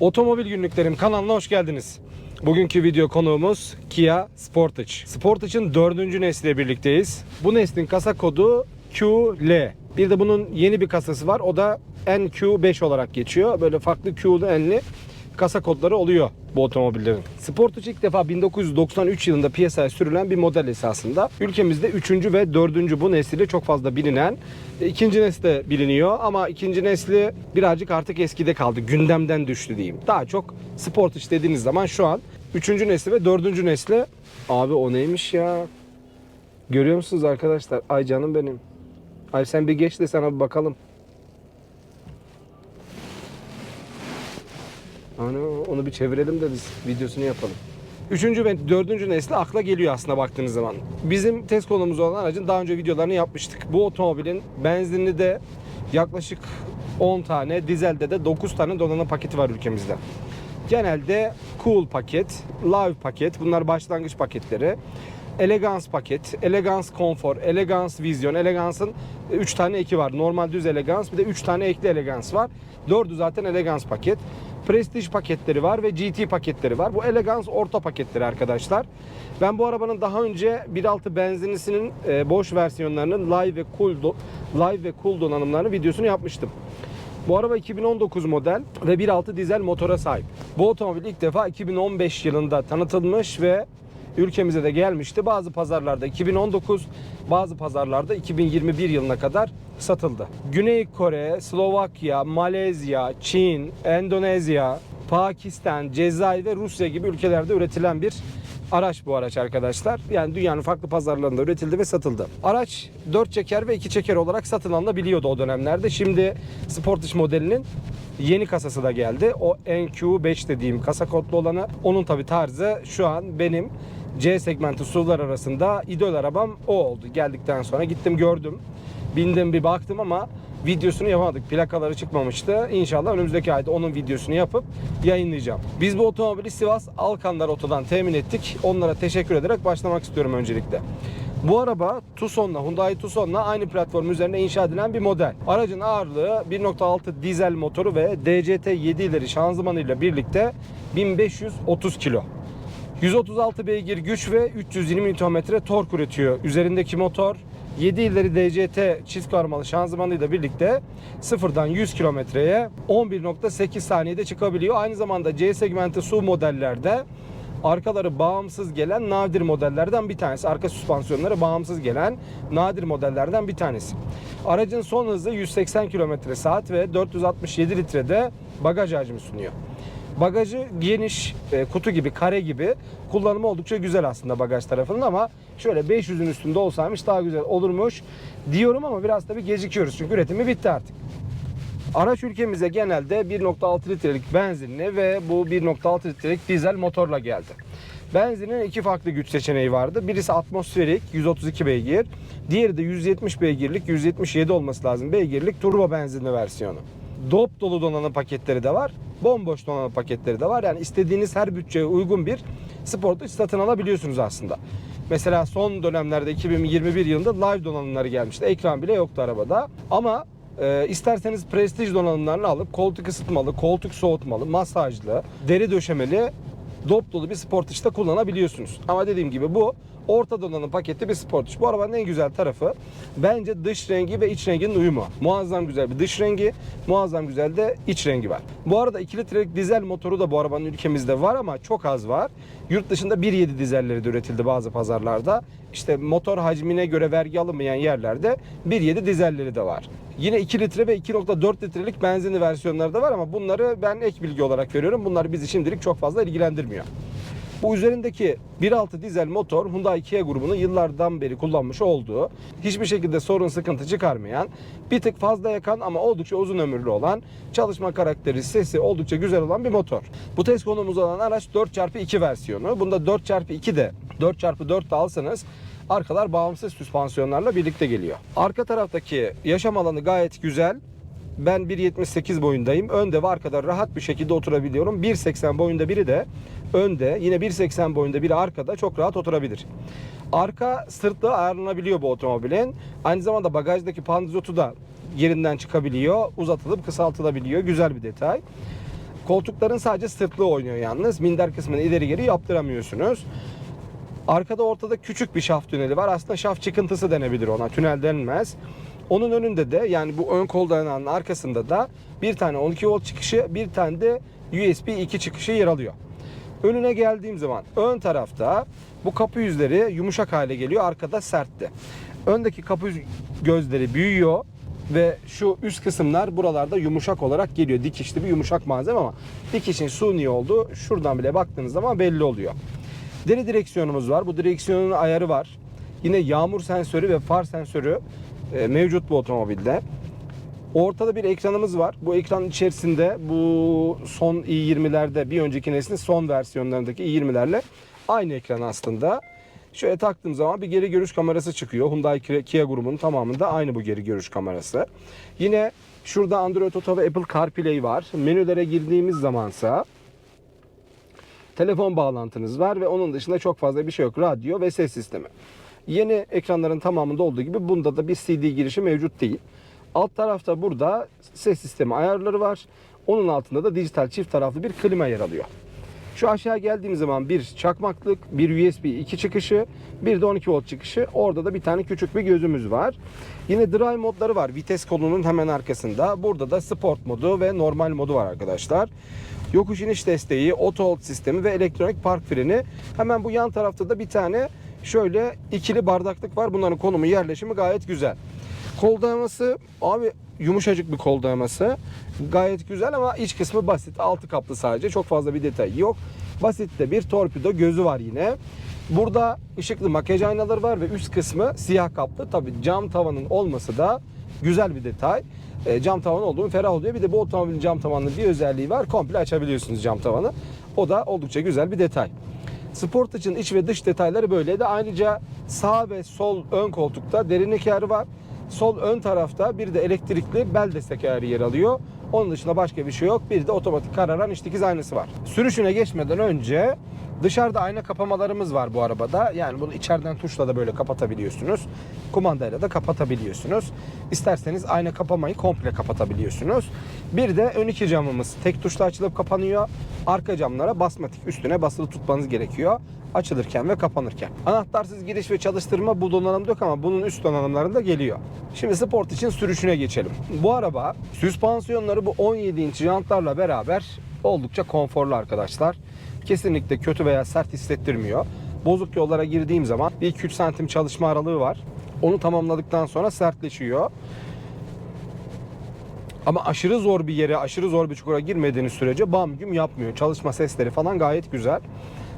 Otomobil Günlüklerim kanalına hoş geldiniz. Bugünkü video konuğumuz Kia Sportage. Sportage'ın dördüncü nesliyle birlikteyiz. Bu neslin kasa kodu QL. Bir de bunun yeni bir kasası var. O da NQ5 olarak geçiyor. Böyle farklı Q'lu N'li kasa kodları oluyor bu otomobillerin. Sportage ilk defa 1993 yılında piyasaya sürülen bir model esasında. Ülkemizde 3. ve 4. bu nesli çok fazla bilinen. E, ikinci nesli de biliniyor ama ikinci nesli birazcık artık eskide kaldı. Gündemden düştü diyeyim. Daha çok Sportage dediğiniz zaman şu an 3. nesli ve 4. nesli. Abi o neymiş ya? Görüyor musunuz arkadaşlar? Ay canım benim. Ay sen bir geç de sana bir bakalım. Ana onu bir çevirelim de biz videosunu yapalım. Üçüncü ve dördüncü nesli akla geliyor aslında baktığınız zaman. Bizim test konumuz olan aracın daha önce videolarını yapmıştık. Bu otomobilin benzinli de yaklaşık 10 tane, dizelde de 9 tane donanım paketi var ülkemizde. Genelde Cool paket, Live paket bunlar başlangıç paketleri. Elegance paket, Elegance Comfort, Elegance Vision, Elegance'ın 3 tane eki var. Normal düz Elegance bir de 3 tane ekli Elegance var. 4'ü zaten Elegance paket. Prestige paketleri var ve GT paketleri var. Bu Elegance orta paketleri arkadaşlar. Ben bu arabanın daha önce 1.6 benzinlisinin e, boş versiyonlarının live ve cool do- live ve cool donanımlarını videosunu yapmıştım. Bu araba 2019 model ve 1.6 dizel motora sahip. Bu otomobil ilk defa 2015 yılında tanıtılmış ve ülkemize de gelmişti. Bazı pazarlarda 2019, bazı pazarlarda 2021 yılına kadar satıldı. Güney Kore, Slovakya, Malezya, Çin, Endonezya, Pakistan, Cezayir ve Rusya gibi ülkelerde üretilen bir araç bu araç arkadaşlar. Yani dünyanın farklı pazarlarında üretildi ve satıldı. Araç 4 çeker ve 2 çeker olarak satın alınabiliyordu o dönemlerde. Şimdi Sportage modelinin yeni kasası da geldi. O NQ5 dediğim kasa kodlu olanı. Onun tabi tarzı şu an benim C segmenti SUV'lar arasında idol arabam o oldu. Geldikten sonra gittim gördüm. Bindim bir baktım ama videosunu yapamadık. Plakaları çıkmamıştı. İnşallah önümüzdeki ayda onun videosunu yapıp yayınlayacağım. Biz bu otomobili Sivas Alkanlar Oto'dan temin ettik. Onlara teşekkür ederek başlamak istiyorum öncelikle. Bu araba Tucson'la, Hyundai Tucson'la aynı platform üzerine inşa edilen bir model. Aracın ağırlığı 1.6 dizel motoru ve DCT 7 ileri şanzımanıyla birlikte 1530 kilo. 136 beygir güç ve 320 Nm tork üretiyor. Üzerindeki motor 7 ileri DCT çift karmalı şanzımanıyla birlikte sıfırdan 100 kilometreye 11.8 saniyede çıkabiliyor. Aynı zamanda C segmenti SUV modellerde arkaları bağımsız gelen nadir modellerden bir tanesi. Arka süspansiyonları bağımsız gelen nadir modellerden bir tanesi. Aracın son hızı 180 km saat ve 467 litrede bagaj hacmi sunuyor. Bagajı geniş, e, kutu gibi, kare gibi kullanımı oldukça güzel aslında bagaj tarafının ama şöyle 500'ün üstünde olsaymış daha güzel olurmuş diyorum ama biraz tabii gecikiyoruz çünkü üretimi bitti artık. Araç ülkemize genelde 1.6 litrelik benzinli ve bu 1.6 litrelik dizel motorla geldi. Benzinin iki farklı güç seçeneği vardı. Birisi atmosferik 132 beygir. Diğeri de 170 beygirlik 177 olması lazım beygirlik turbo benzinli versiyonu. Dop dolu donanım paketleri de var. Bomboş donanım paketleri de var. Yani istediğiniz her bütçeye uygun bir Sportage satın alabiliyorsunuz aslında. Mesela son dönemlerde 2021 yılında live donanımları gelmişti. Ekran bile yoktu arabada. Ama e, isterseniz Prestige donanımlarını alıp koltuk ısıtmalı, koltuk soğutmalı, masajlı, deri döşemeli dop dolu bir Sportage'da kullanabiliyorsunuz. Ama dediğim gibi bu orta donanım paketli bir Sportage. Bu arabanın en güzel tarafı bence dış rengi ve iç renginin uyumu. Muazzam güzel bir dış rengi, muazzam güzel de iç rengi var. Bu arada 2 litrelik dizel motoru da bu arabanın ülkemizde var ama çok az var. Yurt dışında 1.7 dizelleri de üretildi bazı pazarlarda. İşte motor hacmine göre vergi alınmayan yerlerde 1.7 dizelleri de var. Yine 2 litre ve 2.4 litrelik benzinli versiyonları da var ama bunları ben ek bilgi olarak veriyorum. Bunlar bizi şimdilik çok fazla ilgilendirmiyor. Bu üzerindeki 1.6 dizel motor Hyundai Kia grubunun yıllardan beri kullanmış olduğu, hiçbir şekilde sorun sıkıntı çıkarmayan, bir tık fazla yakan ama oldukça uzun ömürlü olan, çalışma karakteri, sesi oldukça güzel olan bir motor. Bu test konumuz olan araç 4x2 versiyonu. Bunda 4x2 de 4x4 de alsanız arkalar bağımsız süspansiyonlarla birlikte geliyor. Arka taraftaki yaşam alanı gayet güzel. Ben 1.78 boyundayım. Önde ve arkada rahat bir şekilde oturabiliyorum. 1.80 boyunda biri de önde, yine 1.80 boyunda biri arkada çok rahat oturabilir. Arka sırtlığı ayarlanabiliyor bu otomobilin. Aynı zamanda bagajdaki pandizotu da yerinden çıkabiliyor. Uzatılıp kısaltılabiliyor. Güzel bir detay. Koltukların sadece sırtlığı oynuyor yalnız. Minder kısmını ileri geri yaptıramıyorsunuz. Arkada ortada küçük bir şaft tüneli var. Aslında şaft çıkıntısı denebilir ona. Tünel denmez. Onun önünde de yani bu ön kol dayanağının arkasında da bir tane 12 volt çıkışı, bir tane de USB 2 çıkışı yer alıyor. Önüne geldiğim zaman ön tarafta bu kapı yüzleri yumuşak hale geliyor. Arkada sertti. Öndeki kapı gözleri büyüyor ve şu üst kısımlar buralarda yumuşak olarak geliyor. Dikişli bir yumuşak malzeme ama dikişin suni olduğu şuradan bile baktığınız zaman belli oluyor. Deri direksiyonumuz var. Bu direksiyonun ayarı var. Yine yağmur sensörü ve far sensörü e, mevcut bu otomobilde. Ortada bir ekranımız var. Bu ekran içerisinde bu son i20'lerde bir önceki neslin son versiyonlarındaki i20'lerle aynı ekran aslında. Şöyle taktığım zaman bir geri görüş kamerası çıkıyor. Hyundai Kia grubunun tamamında aynı bu geri görüş kamerası. Yine şurada Android Auto ve Apple CarPlay var. Menülere girdiğimiz zamansa telefon bağlantınız var ve onun dışında çok fazla bir şey yok. Radyo ve ses sistemi. Yeni ekranların tamamında olduğu gibi bunda da bir CD girişi mevcut değil. Alt tarafta burada ses sistemi ayarları var. Onun altında da dijital çift taraflı bir klima yer alıyor. Şu aşağı geldiğim zaman bir çakmaklık, bir USB 2 çıkışı, bir de 12 volt çıkışı. Orada da bir tane küçük bir gözümüz var. Yine drive modları var. Vites kolunun hemen arkasında. Burada da sport modu ve normal modu var arkadaşlar. Yokuş iniş desteği, auto hold sistemi ve elektronik park freni. Hemen bu yan tarafta da bir tane şöyle ikili bardaklık var. Bunların konumu yerleşimi gayet güzel. Kol dayaması abi yumuşacık bir kol dayaması. Gayet güzel ama iç kısmı basit. Altı kaplı sadece. Çok fazla bir detay yok. Basit de bir torpido gözü var yine. Burada ışıklı makyaj aynaları var ve üst kısmı siyah kaplı. Tabi cam tavanın olması da güzel bir detay. E, cam tavan olduğunu ferah oluyor. Bir de bu otomobilin cam tavanının bir özelliği var. Komple açabiliyorsunuz cam tavanı. O da oldukça güzel bir detay. Sportage'ın iç ve dış detayları böyleydi. Ayrıca sağ ve sol ön koltukta derinlik ayarı var. Sol ön tarafta bir de elektrikli bel destek ayarı yer alıyor. Onun dışında başka bir şey yok. Bir de otomatik kararan iç dikiz aynası var. Sürüşüne geçmeden önce dışarıda ayna kapamalarımız var bu arabada. Yani bunu içeriden tuşla da böyle kapatabiliyorsunuz. Kumandayla da kapatabiliyorsunuz. İsterseniz ayna kapamayı komple kapatabiliyorsunuz. Bir de ön iki camımız tek tuşla açılıp kapanıyor. Arka camlara basmatik üstüne basılı tutmanız gerekiyor açılırken ve kapanırken. Anahtarsız giriş ve çalıştırma bu donanımda yok ama bunun üst donanımlarında geliyor. Şimdi sport için sürüşüne geçelim. Bu araba süspansiyonları bu 17 inç jantlarla beraber oldukça konforlu arkadaşlar. Kesinlikle kötü veya sert hissettirmiyor. Bozuk yollara girdiğim zaman bir 2-3 santim çalışma aralığı var. Onu tamamladıktan sonra sertleşiyor. Ama aşırı zor bir yere, aşırı zor bir çukura girmediğiniz sürece bam güm yapmıyor. Çalışma sesleri falan gayet güzel.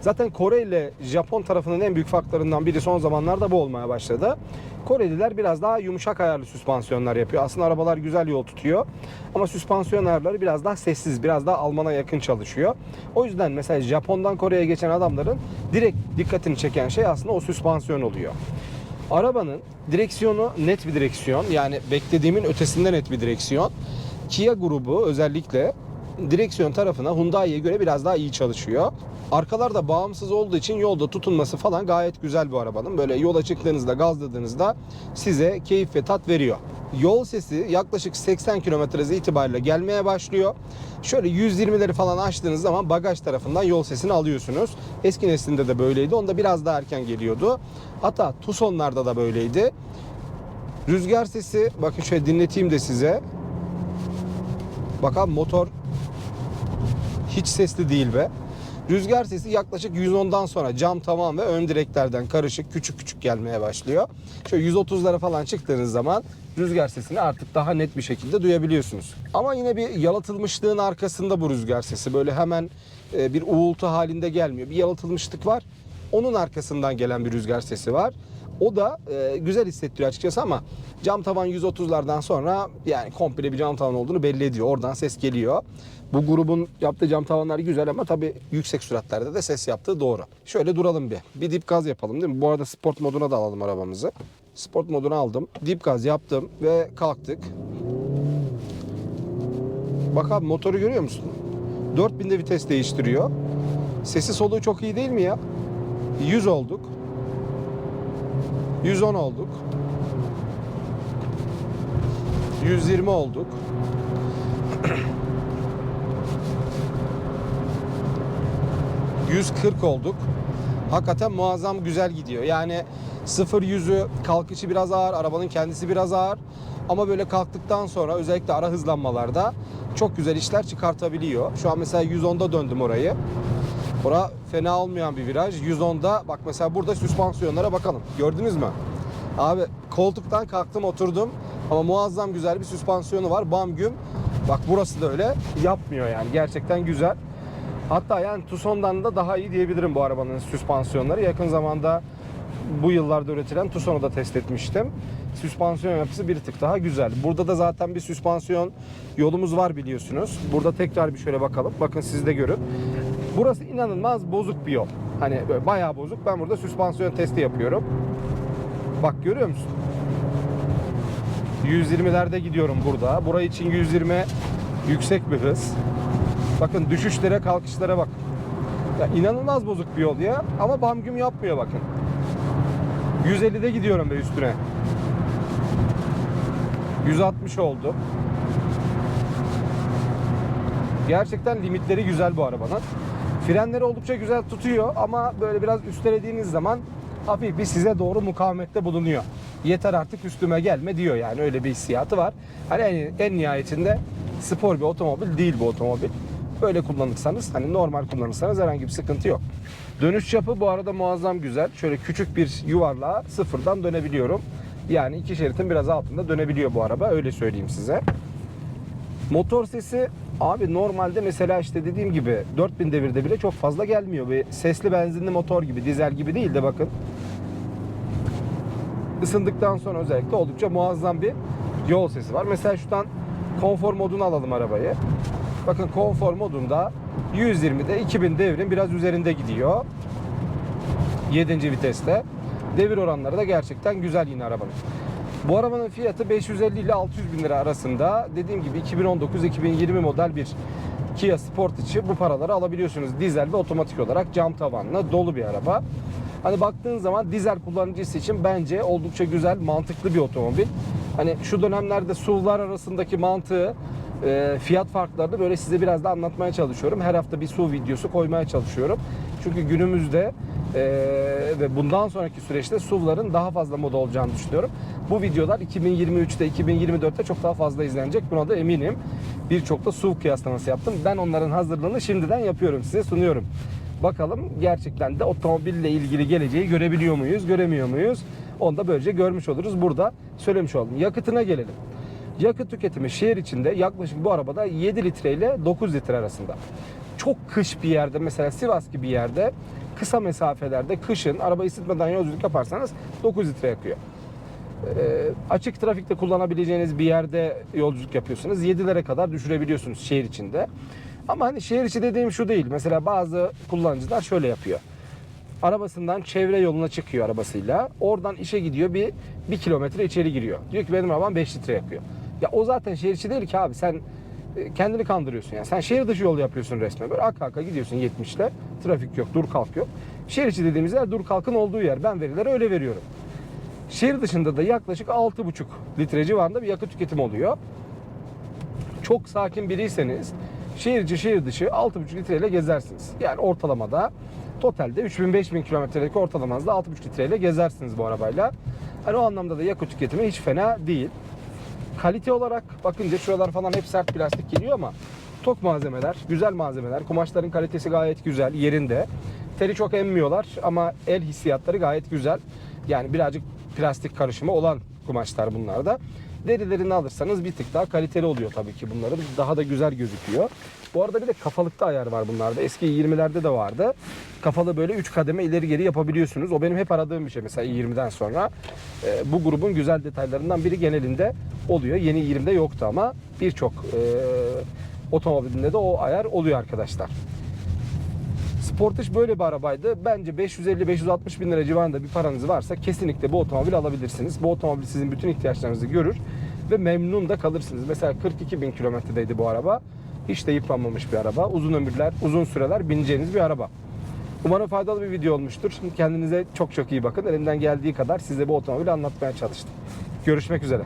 Zaten Kore ile Japon tarafının en büyük farklarından biri son zamanlarda bu olmaya başladı. Koreliler biraz daha yumuşak ayarlı süspansiyonlar yapıyor. Aslında arabalar güzel yol tutuyor. Ama süspansiyon ayarları biraz daha sessiz, biraz daha Alman'a yakın çalışıyor. O yüzden mesela Japon'dan Kore'ye geçen adamların direkt dikkatini çeken şey aslında o süspansiyon oluyor. Arabanın direksiyonu net bir direksiyon. Yani beklediğimin ötesinde net bir direksiyon. Kia grubu özellikle direksiyon tarafına Hyundai'ye göre biraz daha iyi çalışıyor. Arkalar da bağımsız olduğu için yolda tutunması falan gayet güzel bu arabanın. Böyle yola çıktığınızda, gazladığınızda size keyif ve tat veriyor. Yol sesi yaklaşık 80 km hızı itibariyle gelmeye başlıyor. Şöyle 120'leri falan açtığınız zaman bagaj tarafından yol sesini alıyorsunuz. Eski neslinde de böyleydi. Onda biraz daha erken geliyordu. Hatta Tucson'larda da böyleydi. Rüzgar sesi bakın şöyle dinleteyim de size. Bakalım motor hiç sesli değil be. Rüzgar sesi yaklaşık 110'dan sonra cam tavan ve ön direklerden karışık küçük küçük gelmeye başlıyor. Şöyle 130'lara falan çıktığınız zaman rüzgar sesini artık daha net bir şekilde duyabiliyorsunuz. Ama yine bir yalıtılmışlığın arkasında bu rüzgar sesi. Böyle hemen e, bir uğultu halinde gelmiyor. Bir yalıtılmışlık var. Onun arkasından gelen bir rüzgar sesi var. O da e, güzel hissettiriyor açıkçası ama cam tavan 130'lardan sonra yani komple bir cam tavan olduğunu belli ediyor. Oradan ses geliyor. Bu grubun yaptığı cam tavanlar güzel ama tabii yüksek süratlerde de ses yaptığı doğru. Şöyle duralım bir. Bir dip gaz yapalım değil mi? Bu arada sport moduna da alalım arabamızı. Sport moduna aldım. Dip gaz yaptım ve kalktık. Bak abi motoru görüyor musun? 4000'de vites değiştiriyor. Sesi soluğu çok iyi değil mi ya? 100 olduk. 110 olduk. 120 olduk. 140 olduk. Hakikaten muazzam güzel gidiyor. Yani 0 yüzü kalkışı biraz ağır, arabanın kendisi biraz ağır. Ama böyle kalktıktan sonra özellikle ara hızlanmalarda çok güzel işler çıkartabiliyor. Şu an mesela 110'da döndüm orayı. Ora fena olmayan bir viraj. 110'da bak mesela burada süspansiyonlara bakalım. Gördünüz mü? Abi koltuktan kalktım oturdum ama muazzam güzel bir süspansiyonu var. Bam güm. Bak burası da öyle. Yapmıyor yani. Gerçekten güzel. Hatta yani Tucson'dan da daha iyi diyebilirim bu arabanın süspansiyonları. Yakın zamanda bu yıllarda üretilen Tucson'u da test etmiştim. Süspansiyon yapısı bir tık daha güzel. Burada da zaten bir süspansiyon yolumuz var biliyorsunuz. Burada tekrar bir şöyle bakalım. Bakın siz de görün. Burası inanılmaz bozuk bir yol. Hani bayağı bozuk. Ben burada süspansiyon testi yapıyorum. Bak görüyor musun? 120'lerde gidiyorum burada. Burayı için 120 yüksek bir hız. Bakın düşüşlere kalkışlara bak. Ya inanılmaz bozuk bir yol ya. Ama bam güm yapmıyor bakın. 150'de gidiyorum be üstüne. 160 oldu. Gerçekten limitleri güzel bu arabanın. Frenleri oldukça güzel tutuyor ama böyle biraz üstelediğiniz zaman hafif bir size doğru mukavemette bulunuyor. Yeter artık üstüme gelme diyor yani öyle bir hissiyatı var. Hani en, en nihayetinde spor bir otomobil değil bu otomobil. Böyle kullanırsanız hani normal kullanırsanız herhangi bir sıkıntı yok. Dönüş çapı bu arada muazzam güzel. Şöyle küçük bir yuvarlığa sıfırdan dönebiliyorum. Yani iki şeritin biraz altında dönebiliyor bu araba öyle söyleyeyim size. Motor sesi abi normalde mesela işte dediğim gibi 4000 devirde bile çok fazla gelmiyor. Bir sesli benzinli motor gibi, dizel gibi değil de bakın. Isındıktan sonra özellikle oldukça muazzam bir yol sesi var. Mesela şuradan konfor modunu alalım arabayı. Bakın konfor modunda 120'de 2000 devrin biraz üzerinde gidiyor. 7. viteste. Devir oranları da gerçekten güzel yine arabanın. Bu arabanın fiyatı 550 ile 600 bin lira arasında. Dediğim gibi 2019-2020 model bir Kia Sportage'ı bu paraları alabiliyorsunuz. Dizel ve otomatik olarak cam tavanlı dolu bir araba. Hani baktığın zaman dizel kullanıcısı için bence oldukça güzel, mantıklı bir otomobil. Hani şu dönemlerde SUV'lar arasındaki mantığı, e, fiyat farklarını böyle size biraz da anlatmaya çalışıyorum. Her hafta bir SUV videosu koymaya çalışıyorum. Çünkü günümüzde e, ve bundan sonraki süreçte SUV'ların daha fazla moda olacağını düşünüyorum. Bu videolar 2023'te, 2024'te çok daha fazla izlenecek. Buna da eminim. Birçok da SUV kıyaslaması yaptım. Ben onların hazırlığını şimdiden yapıyorum, size sunuyorum. Bakalım gerçekten de otomobille ilgili geleceği görebiliyor muyuz, göremiyor muyuz? Onu da böylece görmüş oluruz. Burada söylemiş oldum. Yakıtına gelelim. Yakıt tüketimi şehir içinde yaklaşık bu arabada 7 litre ile 9 litre arasında. Çok kış bir yerde mesela Sivas gibi yerde kısa mesafelerde kışın araba ısıtmadan yolculuk yaparsanız 9 litre yakıyor. Ee, açık trafikte kullanabileceğiniz bir yerde yolculuk yapıyorsunuz. 7'lere kadar düşürebiliyorsunuz şehir içinde. Ama hani şehir içi dediğim şu değil. Mesela bazı kullanıcılar şöyle yapıyor. Arabasından çevre yoluna çıkıyor arabasıyla. Oradan işe gidiyor bir, bir kilometre içeri giriyor. Diyor ki benim arabam 5 litre yakıyor. Ya o zaten şehir içi değil ki abi. Sen e, kendini kandırıyorsun yani. Sen şehir dışı yol yapıyorsun resmen. Böyle arka arka gidiyorsun 70'le. Trafik yok, dur kalk yok. Şehir içi dediğimiz yer dur kalkın olduğu yer. Ben verileri öyle veriyorum. Şehir dışında da yaklaşık 6,5 litre civarında bir yakıt tüketimi oluyor. Çok sakin biriyseniz şehir içi şehir dışı 6,5 litreyle gezersiniz. Yani ortalamada totalde 3000-5000 kilometredeki ortalamanızda 6,5 litreyle gezersiniz bu arabayla. Hani o anlamda da yakıt tüketimi hiç fena değil. Kalite olarak bakınca şuralar falan hep sert plastik geliyor ama tok malzemeler, güzel malzemeler. Kumaşların kalitesi gayet güzel, yerinde. Teri çok emmiyorlar ama el hissiyatları gayet güzel. Yani birazcık plastik karışımı olan kumaşlar bunlar da. Derilerini alırsanız bir tık daha kaliteli oluyor tabii ki bunların. Daha da güzel gözüküyor. Bu arada bir de kafalıkta ayar var bunlarda. Eski 20'lerde de vardı. Kafalı böyle 3 kademe ileri geri yapabiliyorsunuz. O benim hep aradığım bir şey mesela 20'den sonra. e, bu grubun güzel detaylarından biri genelinde oluyor. Yeni 20'de yoktu ama birçok e, otomobilinde de o ayar oluyor arkadaşlar. Sportage böyle bir arabaydı. Bence 550-560 bin lira civarında bir paranız varsa kesinlikle bu otomobili alabilirsiniz. Bu otomobil sizin bütün ihtiyaçlarınızı görür ve memnun da kalırsınız. Mesela 42 bin kilometredeydi bu araba. Hiç de yıpranmamış bir araba. Uzun ömürler, uzun süreler bineceğiniz bir araba. Umarım faydalı bir video olmuştur. Kendinize çok çok iyi bakın. Elimden geldiği kadar size bu otomobili anlatmaya çalıştım. Görüşmek üzere.